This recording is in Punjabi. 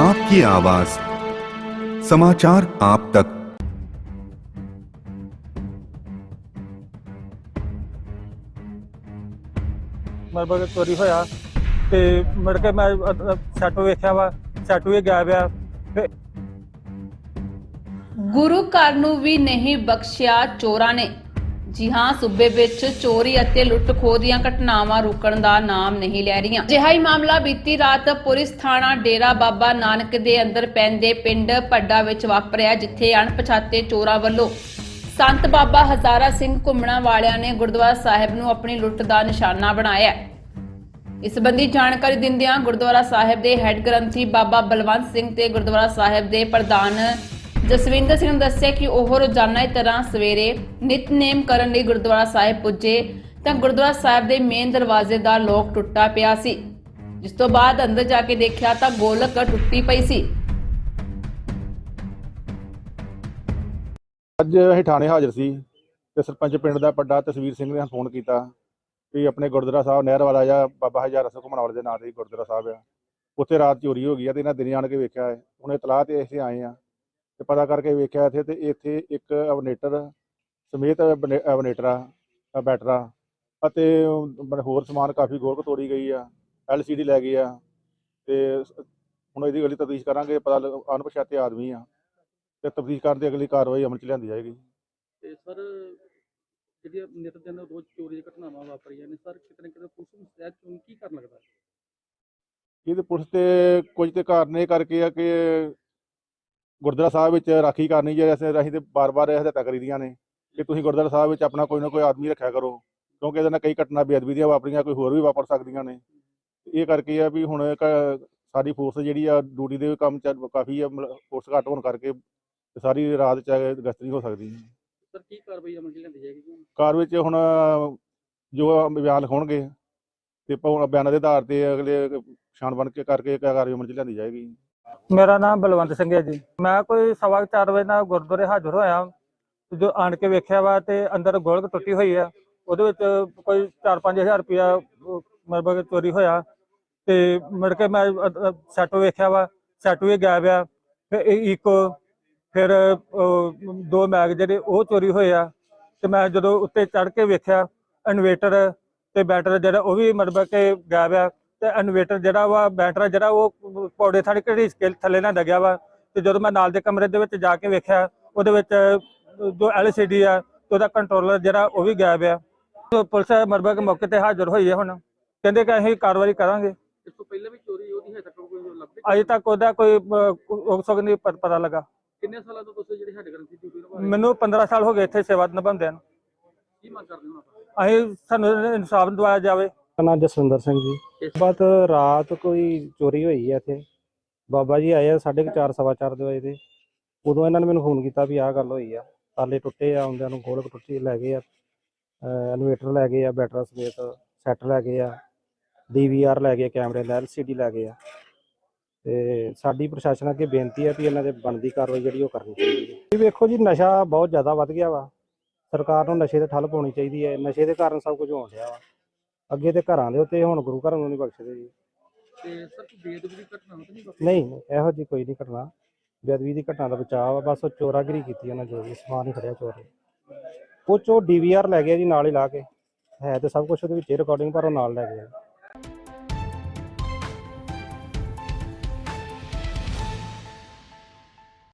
आपकी आवाज समाचार आप तक ਮੇਰੇ ਕੋਲ ਚੋਰੀ ਹੋਇਆ ਤੇ ਮੁੜ ਕੇ ਮੈਂ ਸੈਟ ਵੇਖਿਆ ਵਾ ਸੈਟ ਵੀ ਗਾਇਬ ਆ ਤੇ ਗੁਰੂ ਘਰ ਨੂੰ ਵੀ ਨਹੀਂ ਬਖਸ਼ਿਆ ਚੋਰਾਂ ਨੇ ਜੀ ਹਾਂ, ਸੂਬੇ ਵਿੱਚ ਚੋਰੀ ਅਤੇ ਲੁੱਟ-ਖੋਹ ਦੀਆਂ ਘਟਨਾਵਾਂ ਰੁਕਣ ਦਾ ਨਾਮ ਨਹੀਂ ਲੈ ਰਹੀਆਂ। ਅਜਿਹਾ ਹੀ ਮਾਮਲਾ ਬੀਤੀ ਰਾਤ ਪੁਲਿਸ ਥਾਣਾ ਡੇਰਾ ਬਾਬਾ ਨਾਨਕ ਦੇ ਅੰਦਰ ਪੈਂਦੇ ਪਿੰਡ ਪੱਡਾ ਵਿੱਚ ਵਾਪਰਿਆ, ਜਿੱਥੇ ਅਣਪਛਾਤੇ ਚੋਰਾਂ ਵੱਲੋਂ ਸੰਤ ਬਾਬਾ ਹਜ਼ਾਰਾ ਸਿੰਘ ਘੁੰਮਣਾ ਵਾਲਿਆਂ ਨੇ ਗੁਰਦੁਆਰਾ ਸਾਹਿਬ ਨੂੰ ਆਪਣੀ ਲੁੱਟ ਦਾ ਨਿਸ਼ਾਨਾ ਬਣਾਇਆ। ਇਸ ਸੰਬੰਧੀ ਜਾਣਕਾਰੀ ਦਿੰਦਿਆਂ ਗੁਰਦੁਆਰਾ ਸਾਹਿਬ ਦੇ ਹੈੱਡ ਗ੍ਰੰਥੀ ਬਾਬਾ ਬਲਵੰਤ ਸਿੰਘ ਤੇ ਗੁਰਦੁਆਰਾ ਸਾਹਿਬ ਦੇ ਪ੍ਰਧਾਨ ਜਸਵਿੰਦਰ ਸਿੰਘ ਨੇ ਦੱਸਿਆ ਕਿ ਉਹ ਰੋਜ਼ਾਨਾ ਦੀ ਤਰ੍ਹਾਂ ਸਵੇਰੇ ਨਿਤਨੇਮ ਕਰਨ ਲਈ ਗੁਰਦੁਆਰਾ ਸਾਹਿਬ ਪੁੱਜੇ। ਤਾਂ ਗੁਰਦੁਆਰਾ ਸਾਹਿਬ ਦੇ ਮੇਨ ਦਰਵਾਜ਼ੇ ਦਾ ਲੋਕ ਟੁੱਟਾ ਪਿਆ ਸੀ। ਜਿਸ ਤੋਂ ਬਾਅਦ ਅੰਦਰ ਜਾ ਕੇ ਦੇਖਿਆ ਤਾਂ ਗੋਲਕ ਟੁੱਟੀ ਪਈ ਸੀ। ਅੱਜ ਅਸੀਂ ਥਾਣੇ ਹਾਜ਼ਰ ਸੀ ਤੇ ਸਰਪੰਚ ਪਿੰਡ ਦਾ ਵੱਡਾ ਤਸਵੀਰ ਸਿੰਘ ਨੇ ਫੋਨ ਕੀਤਾ ਵੀ ਆਪਣੇ ਗੁਰਦੁਆਰਾ ਸਾਹਿਬ ਨਹਿਰ ਵਾਲਾ ਜਾਂ ਬਾਬਾ ਹਜ਼ਾਰਾ ਸਿੰਘ ਘੁੰਮਣ ਦੇ ਨਾਂ ਤੇ ਗੁਰਦੁਆਰਾ ਸਾਹਿਬ ਆ। ਉੱਥੇ ਰਾਤ ਚੋਰੀ ਹੋ ਗਈ ਆ ਤੇ ਇਹਨਾਂ ਦਿਨੇ ਆਣ ਕੇ ਵੇਖਿਆ ਹੈ। ਹੁਣ ਇਤਲਾਹ ਤੇ ਅਸੀਂ ਆਏ ਆ ਤੇ ਪਤਾ ਕਰਕੇ ਵੇਖਿਆ ਇੱਥੇ ਤੇ ਇੱਥੇ ਇੱਕ ਅਬਨੇਟਰ ਸਮੇਤ ਅਬਨੇ- ਅਬਨੇਟਰ ਆ ਅ ਬੈਟਰਾ ਅਤੇ ਹੋਰ ਸਮਾਨ ਕਾਫੀ ਗੋਲਕ ਤੋੜੀ ਗਈ ਆ ਐਲਸੀਡੀ ਲੈ ਗਈ ਆ ਤੇ ਹੁਣ ਇਹਦੀ ਅਗਲੀ ਤਫਤੀਸ਼ ਕਰਾਂਗੇ ਪਤਾ ਅਣਪਛਾਤੇ ਆਦਮੀ ਆ ਤੇ ਤਫਤੀਸ਼ ਕਰਨ ਦੀ ਅਗਲੀ ਕਾਰਵਾਈ ਅਮਲ ਚ ਲਿਆਂਦੀ ਜਾਏਗੀ। ਤੇ ਸਰ ਜਿਹੜੀਆਂ ਨਿਤ ਦਿਨ ਰੋਜ਼ ਚੋਰੀ ਦੀਆਂ ਘਟਨਾਵਾਂ ਵਾਪਰੀਆਂ ਨੇ ਸਰ ਕਿਤੇ ਨਾ ਕਿਤੇ ਪੁਲਿਸ ਨੂੰ ਸਹਿਜ ਚੋਣ ਕੀ ਕਰਨ ਲੱਗਦਾ ਇਹਦੇ ਪੁਲਿਸ ਤੇ ਕੁਝ ਤੇ ਕਾਰਨ ਇਹ ਕਰਕੇ ਆ ਕਿ ਗੁਰਦੁਆਰਾ ਸਾਹਿਬ ਵਿੱਚ ਰਾਖੀ ਕਰਨੀ ਜੇ ਅਸੀਂ ਅਸੀਂ ਤੇ ਬਾਰ-ਬਾਰ ਇਹ ਹਦਾਇਤਾਂ ਕਰੀਦੀਆਂ ਨੇ ਕਿ ਤੁਸੀਂ ਗੁਰਦੁਆਰਾ ਸਾਹਿਬ ਵਿੱਚ ਆਪਣਾ ਕੋਈ ਨਾ ਕੋਈ ਆਦਮੀ ਰੱਖਿਆ ਕਰੋ ਕਿਉਂਕਿ ਇਹਦੇ ਨਾਲ ਕਈ ਘਟਨਾ ਬੇਅਦਬੀ ਦੀਆਂ ਵਾਪਰੀਆਂ ਕੋਈ ਹੋਰ ਵੀ ਵਾਪਰ ਸਕਦੀਆਂ ਨੇ। ਇਹ ਕਰਕੇ ਆ ਵੀ ਹੁਣ ਸਾਡੀ ਫੋਰਸ ਜਿਹੜੀ ਆ ਡਿਊਟੀ ਦੇ ਕੰਮ ਚ ਕਾਫੀ ਆ ਫੋਰਸ ਘੱਟ ਹੋਣ ਕਰਕੇ ਸਾਰੀ ਰਾਤ ਚ ਗਸ਼ਤ ਨਹੀਂ ਹੋ ਸਕਦੀ। ਸਰ ਕੀ ਕਾਰਵਾਈ ਅਮਲ ਚ ਲਿਆਂਦੀ ਜਾਏਗੀ? ਕਾਰ ਵਿੱਚ ਹੁਣ ਜੋ ਬਿਆਨ ਲਿਖਾਉਣਗੇ ਤੇ ਬਿਆਨਾਂ ਦੇ ਆਧਾਰ ਤੇ ਅਗਲੇ ਛਾਣ ਬਣ ਕੇ ਕਰਕੇ ਕਾਰਵਾਈ ਅਮਲ ਚ ਲਿਆਂਦੀ ਜਾਏਗੀ। ਮੇਰਾ ਨਾਮ ਬਲਵੰਤ ਸਿੰਘ ਹੈ ਜੀ। ਮੈਂ ਕੋਈ ਸਵਾ ਕੁ ਚਾਰ ਵਜੇ ਨਾਲ ਗੁਰਦੁਆਰੇ ਹਾਜ਼ਰ ਹੋਇਆ। ਤੇ ਜੋ ਆਣ ਕੇ ਵੇਖਿਆ ਵਾ ਤੇ ਅੰਦਰ ਗੋਲਕ ਟੁੱਟੀ ਹੋਈ ਆ। ਉਹਦੇ ਵਿੱਚ ਕੋਈ 4-5000 ਰੁਪਇਆ ਮੇਰੇ ਕੋਲ ਚੋਰੀ ਹੋਇਆ। ਤੇ ਮੁੜ ਕੇ ਮੈਂ ਸੈਟ ਵੇਖਿਆ ਵਾ। ਸੈਟ ਵੀ ਗਾਇਬ ਆ। ਫਿਰ ਇਹ ਇੱਕ, ਫਿਰ ਦੋ ਮੈਗ ਜਿਹੜੇ ਉਹ ਚੋਰੀ ਹੋਏ ਆ। ਤੇ ਮੈਂ ਜਦੋਂ ਉੱਤੇ ਚੜ ਕੇ ਵੇਖਿਆ, ਇਨਵੇਟਰ ਤੇ ਬੈਟਰ ਜਿਹੜਾ ਉਹ ਵੀ ਮਤਲਬ ਕਿ ਗਾਇਬ ਆ। ਤੇ ਇਨਵੇਟਰ ਜਿਹੜਾ ਵਾ ਬੈਟਰਾ ਜਿਹੜਾ ਉਹ ਪੌੜੇ ਥਾੜੀ ਘੜੀ ਸਕੇਲ ਥੱਲੇ ਨਾ ਲੱਗਿਆ ਵਾ। ਤੇ ਜਦੋਂ ਮੈਂ ਨਾਲ ਦੇ ਕਮਰੇ ਦੇ ਵਿੱਚ ਜਾ ਕੇ ਵੇਖਿਆ ਉਹਦੇ ਵਿੱਚ ਜੋ LCD ਆ ਤੇ ਉਹਦਾ ਕੰਟਰੋਲਰ ਜਿਹੜਾ ਉਹ ਵੀ ਗਾਇਬ ਆ। ਪੁਲਿਸ ਮਰਬਾ ਕੇ ਮੌਕੇ ਤੇ ਹਾਜ਼ਰ ਹੋਈ ਹੈ ਹੁਣ। ਕਹਿੰਦੇ ਕਿ ਅਸੀਂ ਕਾਰਵਾਈ ਕਰਾਂਗੇ। ਇਸ ਤੋਂ ਪਹਿਲਾਂ ਵੀ ਚੋਰੀ ਉਹਦੀ ਹੈ ਤੱਕ ਕੋਈ ਲੱਭਦੇ ਅਜੇ ਤੱਕ ਉਹਦਾ ਕੋਈ ਉਕਸਕ ਨਹੀਂ ਪਤਾ ਲੱਗਾ। ਕਿੰਨੇ ਸਾਲਾਂ ਤੋਂ ਤੁਸੀਂ ਜਿਹੜੇ ਸਾਡੇ ਗ੍ਰੰਥੀ ਡਿਊਟੀ ਨਿਭਾ ਰਹੇ ਹੋ? ਮੈਨੂੰ 15 ਸਾਲ ਹੋ ਗਏ ਇੱਥੇ ਸੇਵਾ ਨਿਭਾਉਂਦਿਆਂ ਨੂੰ। ਕੀ ਮੰਗ ਕਰਦੇ ਹੋ ਆਪਾਂ? ਅਸੀਂ ਸਾਨੂੰ ਇਨਸਾਫ ਦਿਵਾਇਆ ਜਾਵੇ। ਨਾਮ ਜਸਵਿੰਦਰ ਸਿੰਘ ਜੀ। ਇਸ- ਬਾਤ ਰਾਤ ਕੋਈ ਚੋਰੀ ਹੋਈ ਹੈ ਇੱਥੇ। ਬਾਬਾ ਜੀ ਆਏ ਆ ਸਾਢੇ ਕੁ ਚਾਰ, ਸਵਾ ਚਾਰ ਦੇ ਵਜੇ ਦੇ ਉਦੋਂ ਇਹਨਾਂ ਨੇ ਮੈਨੂੰ ਫੋਨ ਕੀਤਾ ਵੀ ਆਹ ਗੱਲ ਹੋਈ ਆ। ਤਾਲੇ ਟੁੱਟੇ ਆ, ਆਉਂਦਿਆਂ ਨੂੰ ਗੋਲਕ ਟੁੱਟੀ ਲੈ ਗਏ ਆ। ਇਨਵੇਟਰ ਲੈ ਗਏ ਆ, ਬੈਟਰਾ ਸਮੇਤ ਸੈੱਟ ਲੈ ਗਏ ਆ। ਡੀਵੀਆਰ ਲੈ ਗਏ ਕੈਮਰੇ ਦਾ ਐਲਸੀਡੀ ਲੈ ਗਏ ਆ। ਤੇ ਸਾਡੀ ਪ੍ਰਸ਼ਾਸਨ ਅੱਗੇ ਬੇਨਤੀ ਹੈ ਵੀ ਇਹਨਾਂ ਦੇ ਬਣਦੀ ਕਾਰਵਾਈ ਜਿਹੜੀ ਉਹ ਕਰਨੀ ਚਾਹੀਦੀ ਹੈ। ਵੀ ਵੇਖੋ ਜੀ, ਨਸ਼ਾ ਬਹੁਤ ਜ਼ਿਆਦਾ ਵੱਧ ਗਿਆ ਵਾ। ਸਰਕਾਰ ਨੂੰ ਨਸ਼ੇ ਤੇ ਠੱਲ ਪਾਉਣੀ ਚਾਹੀਦੀ ਹੈ। ਨਸ਼ੇ ਦੇ ਕਾਰਨ ਸਭ ਕੁਝ ਹੋਣ ਰਿਹਾ ਵਾ। ਅੱਗੇ ਤੇ ਘਰਾਂ ਦੇ ਉੱਤੇ ਹੁਣ ਗੁਰੂ ਘਰਾਂ ਨੂੰ ਨਹੀਂ ਬਖਸ਼ਦੇ ਜੀ। ਤੇ ਸਰ ਕੋਈ ਬੇਦਬੀ ਦੀ ਘਟਨਾ ਤਾਂ ਨਹੀਂ ਵਾਪਰੀ? ਨਹੀਂ ਨਹੀਂ, ਇਹੋ ਜੀ ਕੋਈ ਨਹੀਂ ਘਟਨਾ। ਬੇਅਦਬੀ ਦੀ ਘਟਨਾ ਦਾ ਬਚਾਅ ਆ ਬਸ ਉਹ ਚੋਰਾਗਿਰੀ ਕੀਤੀ ਉਹਨਾਂ ਜੋ ਵੀ ਸਮਾਨ ਹੀ ਖੜਿਆ ਚੋਰ ਨੇ। ਉਹ ਚੋ ਡੀਵੀਆਰ ਲੈ ਗਿਆ ਜੀ ਨਾਲ ਹੀ ਲਾ ਕੇ। ਹੈ ਤੇ ਸਭ ਕੁਝ ਉਹਦੇ ਵਿੱਚ ਰਿਕਾਰਡਿੰਗ ਪਰ ਉਹ ਨਾਲ ਲੈ ਗਿਆ